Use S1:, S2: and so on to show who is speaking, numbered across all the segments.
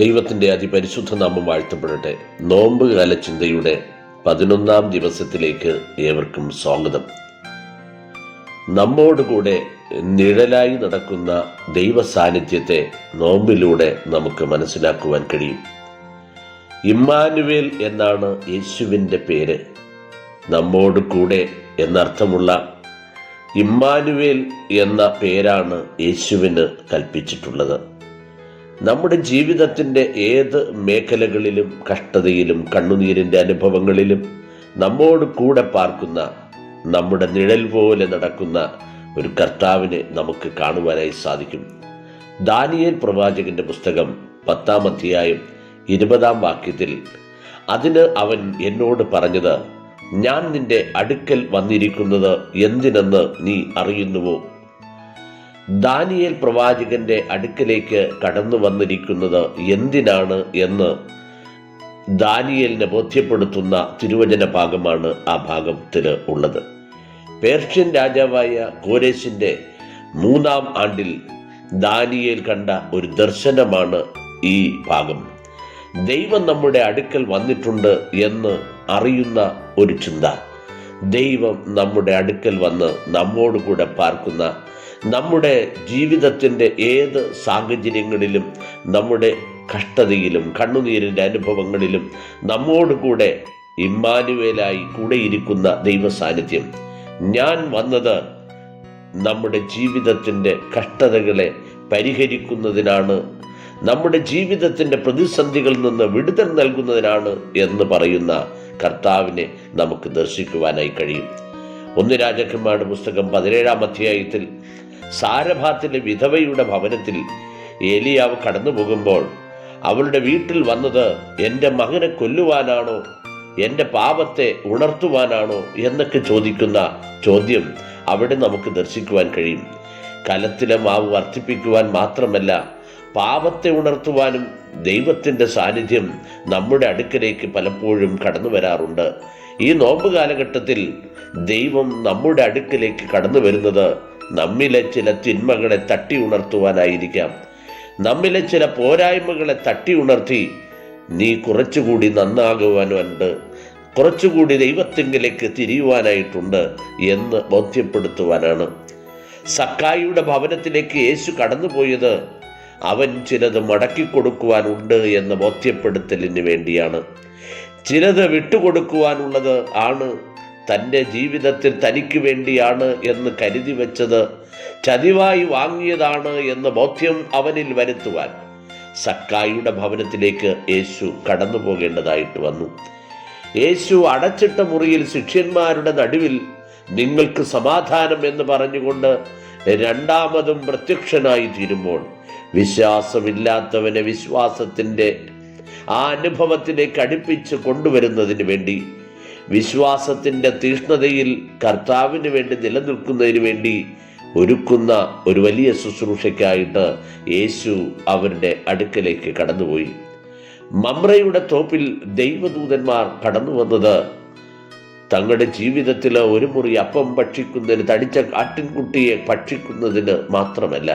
S1: ദൈവത്തിന്റെ അതിപരിശുദ്ധ നാമം വാഴ്ത്തപ്പെടട്ടെ. നോമ്പുകാല ചിന്തയുടെ പതിനൊന്നാം ദിവസത്തിലേക്ക് ഏവർക്കും സ്വാഗതം. നമ്മോടുകൂടെ നിഴലായി നടക്കുന്ന ദൈവ സാന്നിധ്യത്തെ നോമ്പിലൂടെ നമുക്ക് മനസ്സിലാക്കുവാൻ കഴിയും. ഇമ്മാനുവേൽ എന്നാണ് യേശുവിന്റെ പേര്. നമ്മോട് കൂടെ എന്നർത്ഥമുള്ള ഇമ്മാനുവേൽ എന്ന പേരാണ് യേശുവിന് കൽപ്പിച്ചിട്ടുള്ളത്. നമ്മുടെ ജീവിതത്തിന്റെ ഏത് മേഖലകളിലും കഷ്ടതയിലും കണ്ണുനീരിന്റെ അനുഭവങ്ങളിലും നമ്മോട് കൂടെ പാർക്കുന്ന നമ്മുടെ നിഴൽ പോലെ നടക്കുന്ന ഒരു കർത്താവിനെ നമുക്ക് കാണുവാനായി സാധിക്കും. ദാനിയേൽ പ്രവാചകന്റെ പുസ്തകം പത്താം അധ്യായം ഇരുപതാം വാക്യത്തിൽ അതിന് അവൻ എന്നോട് പറഞ്ഞത് ഞാൻ നിന്റെ അടുക്കൽ വന്നിരിക്കുന്നത് എന്തിനെന്ന് നീ അറിയുന്നുവോ? ദാനിയേൽ പ്രവാചകന്റെ അടുക്കലേക്ക് കടന്നു വന്നിരിക്കുന്നത് എന്തിനാണ് എന്ന് ദാനിയലിനെ ബോധ്യപ്പെടുത്തുന്ന തിരുവചന ഭാഗമാണ് ആ ഭാഗത്തിൽ ഉള്ളത്. പേർഷ്യൻ രാജാവായ കോരേശിന്റെ മൂന്നാം ആണ്ടിൽ ദാനിയേൽ കണ്ട ഒരു ദർശനമാണ് ഈ ഭാഗം. ദൈവം നമ്മുടെ അടുക്കൽ വന്നിട്ടുണ്ട് എന്ന് അറിയുന്ന ഒരു ചിന്ത. ദൈവം നമ്മുടെ അടുക്കൽ വന്ന് നമ്മോടുകൂടെ പാർക്കുന്ന നമ്മുടെ ജീവിതത്തിന്റെ ഏത് സാഹചര്യങ്ങളിലും നമ്മുടെ കഷ്ടതയിലും കണ്ണുനീരിന്റെ അനുഭവങ്ങളിലും നമ്മോട് കൂടെ ഇമ്മാനുവേലായി കൂടെയിരിക്കുന്ന ദൈവ സാന്നിധ്യം ഞാൻ വന്നത് നമ്മുടെ ജീവിതത്തിന്റെ കഷ്ടതകളെ പരിഹരിക്കുന്നതിനാണ് നമ്മുടെ ജീവിതത്തിന്റെ പ്രതിസന്ധികളിൽ നിന്ന് വിടുതൽ നൽകുന്നതിനാണ് എന്ന് പറയുന്ന കർത്താവിനെ നമുക്ക് ദർശിക്കുവാനായി കഴിയും. ഒന്ന് രാജാക്കന്മാരുടെ പുസ്തകം പതിനേഴാം അധ്യായത്തിൽ സാരഭാത്തിലെ വിധവയുടെ ഭവനത്തിൽ ഏലിയാവ് കടന്നു പോകുമ്പോൾ അവളുടെ വീട്ടിൽ വന്നത് എന്റെ മകനെ കൊല്ലുവാനാണോ എന്റെ പാപത്തെ ഉണർത്തുവാനാണോ എന്നൊക്കെ ചോദിക്കുന്ന ചോദ്യം അവിടെ നമുക്ക് ദർശിക്കുവാൻ കഴിയും. കലത്തിലെ മാവ് വർദ്ധിപ്പിക്കുവാൻ മാത്രമല്ല പാപത്തെ ഉണർത്തുവാനും ദൈവത്തിന്റെ സാന്നിധ്യം നമ്മുടെ അടുക്കലേക്ക് പലപ്പോഴും കടന്നു വരാറുണ്ട്. ഈ നോമ്പ് കാലഘട്ടത്തിൽ ദൈവം നമ്മുടെ അടുക്കലേക്ക് കടന്നു വരുന്നത് നമ്മിലെ ചില തിന്മകളെ തട്ടി ഉണർത്തുവാനായിരിക്കാം. നമ്മിലെ ചില പോരായ്മകളെ തട്ടി ഉണർത്തി നീ കുറച്ചുകൂടി നന്നാകുവാനുണ്ട്. കുറച്ചുകൂടി ദൈവത്തെങ്കിലേക്ക് തിരിയുവാനായിട്ടുണ്ട് എന്ന് ബോധ്യപ്പെടുത്തുവാനാണ്. സക്കായിയുടെ ഭവനത്തിലേക്ക് യേശു കടന്നുപോയത് അവൻ ചിലത് മടക്കി കൊടുക്കുവാനുണ്ട് എന്ന ബോധ്യപ്പെടുത്തലിന് വേണ്ടിയാണ്. ചിലത് വിട്ടുകൊടുക്കുവാനുള്ളത് ആണ് തന്റെ ജീവിതത്തിൽ തനിക്ക് വേണ്ടിയാണ് എന്ന് കരുതി വെച്ചത് ചതിവായി വാങ്ങിയതാണ് എന്ന ബോധ്യം അവനിൽ വരുത്തുവാൻ സക്കായിയുടെ ഭവനത്തിലേക്ക് യേശു കടന്നു പോകേണ്ടതായിട്ട് വന്നു. യേശു അടച്ചിട്ട മുറിയിൽ ശിഷ്യന്മാരുടെ നടുവിൽ നിങ്ങൾക്ക് സമാധാനം എന്ന് പറഞ്ഞുകൊണ്ട് രണ്ടാമതും പ്രത്യക്ഷനായി തീരുമ്പോൾ വിശ്വാസമില്ലാത്തവനെ വിശ്വാസത്തിന്റെ ആ അനുഭവത്തിലേക്ക് അടുപ്പിച്ച് കൊണ്ടുവരുന്നതിന് വേണ്ടി വിശ്വാസത്തിന്റെ തീഷ്ണതയിൽ കർത്താവിന് വേണ്ടി നിലനിൽക്കുന്നതിന് വേണ്ടി ഒരുക്കുന്ന ഒരു വലിയ ശുശ്രൂഷയ്ക്കായിട്ട് യേശു അവരുടെ അടുക്കലേക്ക് കടന്നുപോയി. മമ്രയുടെ തോപ്പിൽ ദൈവദൂതന്മാർ കടന്നു വന്നത് തങ്ങളുടെ ജീവിതത്തിൽ ഒരു മുറി അപ്പം ഭക്ഷിക്കുന്നതിന് തടിച്ച ആട്ടിൻകുട്ടിയെ ഭക്ഷിക്കുന്നതിന് മാത്രമല്ല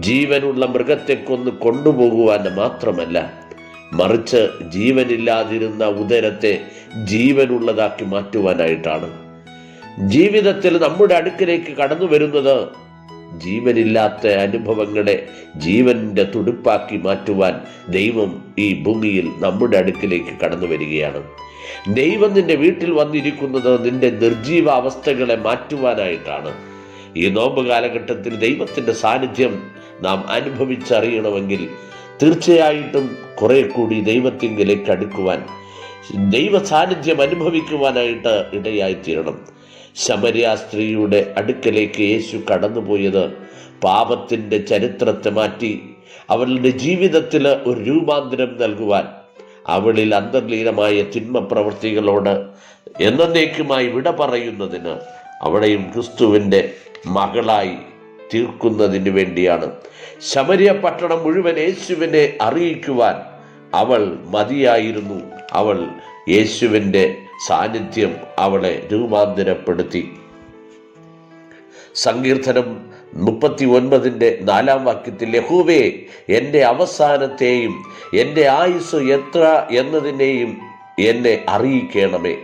S1: ജീവനുള്ള മൃഗത്തെ കൊന്ന് കൊണ്ടുപോകുവാൻ മാത്രമല്ല. മറിച്ച് ജീവനില്ലാതിരുന്ന ഉദരത്തെ ജീവനുള്ളതാക്കി മാറ്റുവാനായിട്ടാണ്. ജീവിതത്തിൽ നമ്മുടെ അടുക്കിലേക്ക് കടന്നു വരുന്നത് ജീവനില്ലാത്ത അനുഭവങ്ങളെ ജീവന്റെ തുടുപ്പാക്കി മാറ്റുവാൻ ദൈവം ഈ ഭൂമിയിൽ നമ്മുടെ അടുക്കിലേക്ക് കടന്നു വരികയാണ്. ദൈവം നിന്റെ വീട്ടിൽ വന്നിരിക്കുന്നത് നിന്റെ നിർജീവ അവസ്ഥകളെ മാറ്റുവാനായിട്ടാണ്. ഈ നോമ്പ് കാലഘട്ടത്തിൽ ദൈവത്തിന്റെ സാന്നിധ്യം നാം അനുഭവിച്ചറിയണമെങ്കിൽ തീർച്ചയായിട്ടും കുറെ കൂടി ദൈവത്തിങ്കിലേക്ക് അടുക്കുവാൻ ദൈവ സാന്നിധ്യം അനുഭവിക്കുവാനായിട്ട് ഇടയായിത്തീരണം. ശമരിയ സ്ത്രീയുടെ അടുക്കലേക്ക് യേശു കടന്നുപോയത് പാപത്തിന്റെ ചരിത്രത്തെ മാറ്റി അവളുടെ ജീവിതത്തിൽ ഒരു രൂപാന്തരം നൽകുവാൻ അവളിൽ അന്തർലീനമായ തിന്മ പ്രവൃത്തികളോട് എന്നേക്കുമായി വിട പറയുന്നതിന് അവളെയും ക്രിസ്തുവിന്റെ മകളായി തീർക്കുന്നതിന് വേണ്ടിയാണ്. ശമരിയ പട്ടണം മുഴുവൻ യേശുവിനെ അറിയിക്കുവാൻ അവൾ മതിയായിരുന്നു. അവൾ യേശുവിന്റെ സാന്നിധ്യം അവളെ രൂപാന്തരപ്പെടുത്തി. സങ്കീർത്തനം മുപ്പത്തി ഒൻപതിന്റെ നാലാം വാക്യത്തിൽ യഹൂവേ എന്റെ അവസാനത്തെയും എന്റെ ആയുസ് എത്ര എന്നതിനെയും എന്നെ അറിയിക്കണമേ.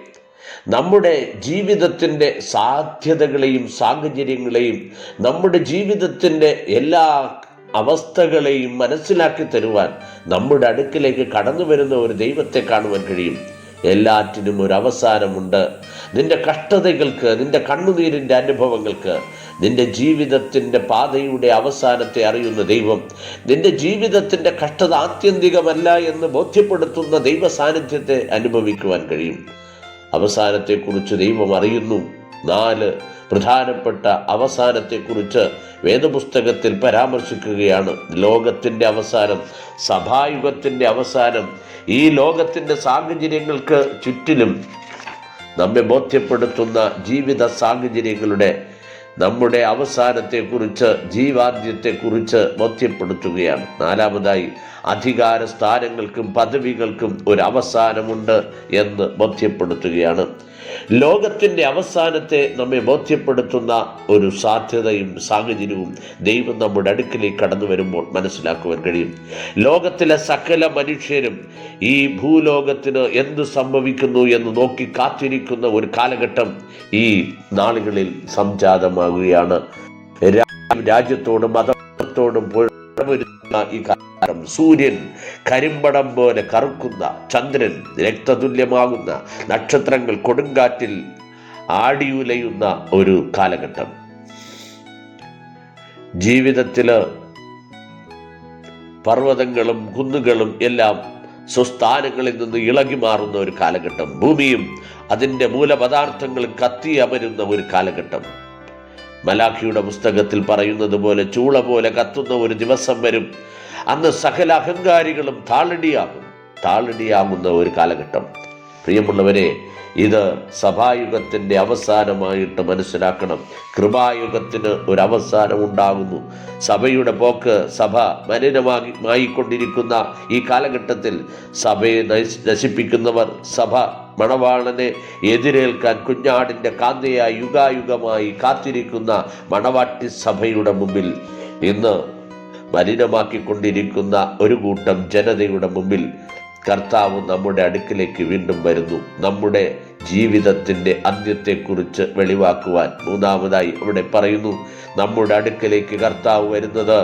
S1: നമ്മുടെ ജീവിതത്തിന്റെ സാധ്യതകളെയും സാഹചര്യങ്ങളെയും നമ്മുടെ ജീവിതത്തിന്റെ എല്ലാ അവസ്ഥകളെയും മനസ്സിലാക്കി തരുവാൻ നമ്മുടെ അടുക്കിലേക്ക് കടന്നു വരുന്ന ഒരു ദൈവത്തെ കാണുവാൻ കഴിയും. എല്ലാറ്റിനും ഒരു അവസാനമുണ്ട്. നിന്റെ കഷ്ടതകൾക്ക് നിന്റെ കണ്ണുനീരിന്റെ അനുഭവങ്ങൾക്ക് നിന്റെ ജീവിതത്തിന്റെ പാതയുടെ അവസാനത്തെ അറിയുന്ന ദൈവം നിന്റെ ജീവിതത്തിന്റെ കഷ്ടത ആത്യന്തികമല്ല എന്ന് ബോധ്യപ്പെടുത്തുന്ന ദൈവ സാന്നിധ്യത്തെ അനുഭവിക്കുവാൻ കഴിയും. അവസാനത്തെക്കുറിച്ച് ദൈവം അറിയുന്നു. നാല് പ്രധാനപ്പെട്ട അവസാനത്തെക്കുറിച്ച് വേദപുസ്തകത്തിൽ പരാമർശിക്കുകയാണ്. ലോകത്തിന്റെ അവസാനം സഭായുഗത്തിന്റെ അവസാനം ഈ ലോകത്തിന്റെ സാഹചര്യങ്ങൾക്ക് ചുറ്റിലും നമ്മെ ബോധ്യപ്പെടുത്തുന്ന ജീവിത സാഹചര്യങ്ങളുടെ നമ്മുടെ അവസാനത്തെക്കുറിച്ച് ജീവാദ്യത്തെക്കുറിച്ച് ബോധ്യപ്പെടുത്തുകയാണ്. നാലാമതായി അധികാര സ്ഥാനങ്ങൾക്കും പദവികൾക്കും ഒരു അവസാനമുണ്ട് എന്ന് ബോധ്യപ്പെടുത്തുകയാണ്. ലോകത്തിന്റെ അവസാനത്തെ നമ്മെ ബോധ്യപ്പെടുത്തുന്ന ഒരു സാധ്യതയും സാഹചര്യവും ദൈവം നമ്മുടെ അടുക്കിലേക്ക് കടന്നു വരുമ്പോൾ മനസ്സിലാക്കുവാൻ കഴിയും. ലോകത്തിലെ സകല മനുഷ്യരും ഈ ഭൂലോകത്തിന് എന്ത് സംഭവിക്കുന്നു എന്ന് നോക്കി കാത്തിരിക്കുന്ന ഒരു കാലഘട്ടം ഈ നാളുകളിൽ സംജാതമാകുകയാണ് രാ- രാജ്യത്തോടും മതത്തോടും ഈ കാലം സൂര്യൻ കരിമ്പടം പോലെ കറുക്കുന്ന ചന്ദ്രൻ രക്തതുല്യമാകുന്ന നക്ഷത്രങ്ങൾ കൊടുങ്കാറ്റിൽ ആടിയുലയുന്ന ഒരു കാലഘട്ടം. ജീവിതത്തിൽ പർവതങ്ങളും കുന്നുകളും എല്ലാം സ്വസ്ഥാനങ്ങളിൽ നിന്ന് ഇളകി മാറുന്ന ഒരു കാലഘട്ടം. ഭൂമിയും അതിന്റെ മൂലപദാർത്ഥങ്ങളും കത്തി അമരുന്ന ഒരു കാലഘട്ടം. മലാഖിയുടെ പുസ്തകത്തിൽ പറയുന്നത് പോലെ ചൂള പോലെ കത്തുന്ന ഒരു ദിവസം വരും. അന്ന് സകല അഹങ്കാരികളും താളടിയാകും. താളടിയാകുന്ന ഒരു കാലഘട്ടം. പ്രിയമുള്ളവരെ ഇത് സഭായുഗത്തിന്റെ അവസാനമായിട്ട് മനസ്സിലാക്കണം. കൃപായുഗത്തിന് ഒരു അവസാനം ഉണ്ടാകുന്നു. സഭയുടെ പോക്ക് സഭ മലിനമാക്കി മായിക്കൊണ്ടിരിക്കുന്ന ഈ കാലഘട്ടത്തിൽ സഭയെ നശി- നശിപ്പിക്കുന്നവർ സഭ മണവാളനെ എതിരേൽക്കാൻ കുഞ്ഞാടിന്റെ കാന്തയായി യുഗായുഗമായി കാത്തിരിക്കുന്ന മണവാട്ടി സഭയുടെ മുമ്പിൽ ഇന്ന് മലിനമാക്കിക്കൊണ്ടിരിക്കുന്ന ഒരു കൂട്ടം ജനതയുടെ മുമ്പിൽ കർത്താവ് നമ്മുടെ അടുക്കിലേക്ക് വീണ്ടും വരുന്നു. നമ്മുടെ ജീവിതത്തിന്റെ അന്ത്യത്തെക്കുറിച്ച് വെളിവാക്കുവാൻ മൂന്നാമതായി അവിടെ പറയുന്നു നമ്മുടെ അടുക്കിലേക്ക് കർത്താവ് വരുന്നത്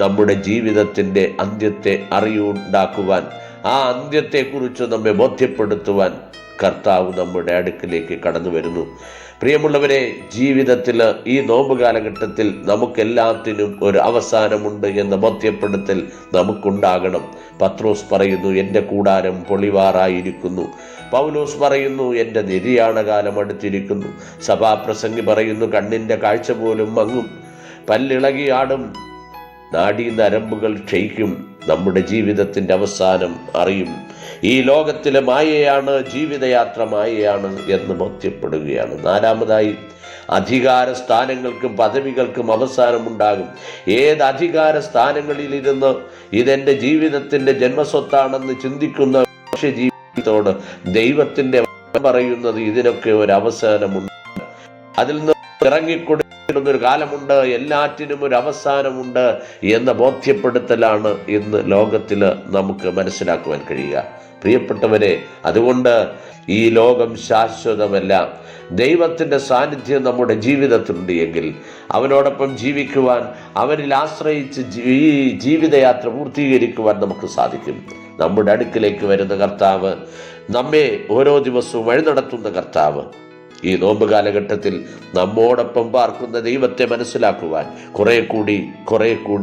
S1: നമ്മുടെ ജീവിതത്തിന്റെ അന്ത്യത്തെ അറിയുണ്ടാക്കുവാൻ ആ അന്ത്യത്തെക്കുറിച്ച് നമ്മെ ബോധ്യപ്പെടുത്തുവാൻ കർത്താവ് നമ്മുടെ അടുക്കിലേക്ക് കടന്നു വരുന്നു. പ്രിയമുള്ളവരെ ജീവിതത്തിൽ ഈ നോമ്പ് കാലഘട്ടത്തിൽ നമുക്കെല്ലാത്തിനും ഒരു അവസാനമുണ്ട് എന്ന ബോധ്യപ്പെടുത്തൽ നമുക്കുണ്ടാകണം. പത്രോസ് പറയുന്നു എന്റെ കൂടാരം പൊളിവാറായിരിക്കുന്നു. പൗലോസ് പറയുന്നു എന്റെ നിര്യാണ കാലം അടുത്തിരിക്കുന്നു. സഭാപ്രസംഗി പറയുന്നു കണ്ണിന്റെ കാഴ്ച പോലും മങ്ങും. പല്ലിളകിയാടും നാഡീ നരമ്പുകൾ ക്ഷയിക്കും. നമ്മുടെ ജീവിതത്തിന്റെ അവസാനം അറിയും. ഈ ലോകത്തിലെ മായയാണ് ജീവിതയാത്ര മായയാണ് എന്ന് ബോധ്യപ്പെടുകയാണ്. നാലാമതായി അധികാര സ്ഥാനങ്ങൾക്കും പദവികൾക്കും അവസാനമുണ്ടാകും. ഏത് അധികാര സ്ഥാനങ്ങളിലിരുന്ന് ഇതെന്റെ ജീവിതത്തിന്റെ ജന്മസ്വത്താണെന്ന് ചിന്തിക്കുന്ന മനുഷ്യ ജീവിതത്തോട് ദൈവത്തിന്റെ പറയുന്നത് ഇതിനൊക്കെ ഒരു അവസാനമുണ്ട്. അതിൽ നിന്ന് ഇറങ്ങിക്കൊടുക്കുന്ന ഒരു കാലമുണ്ട് എല്ലാറ്റിനും ഒരു അവസാനമുണ്ട് എന്ന ബോധ്യപ്പെടുത്തലാണ് ഇന്ന് ലോകത്തിൽ നമുക്ക് മനസ്സിലാക്കുവാൻ കഴിയുക. പ്രിയപ്പെട്ടവരെ അതുകൊണ്ട് ഈ ലോകം ശാശ്വതമല്ല. ദൈവത്തിന്റെ സാന്നിധ്യം നമ്മുടെ ജീവിതത്തിലുണ്ട് എങ്കിൽ അവനോടൊപ്പം ജീവിക്കുവാൻ അവനിൽ ആശ്രയിച്ച് ഈ ജീവിതയാത്ര പൂർത്തീകരിക്കുവാൻ നമുക്ക് സാധിക്കും. നമ്മുടെ അടുക്കിലേക്ക് വരുന്ന കർത്താവ് നമ്മെ ഓരോ ദിവസവും വഴി നടത്തുന്ന കർത്താവ് ഈ നോമ്പ് കാലഘട്ടത്തിൽ നമ്മോടൊപ്പം പാർക്കുന്ന ദൈവത്തെ മനസ്സിലാക്കുവാൻ കുറെ കൂടി കുറെ കൂടി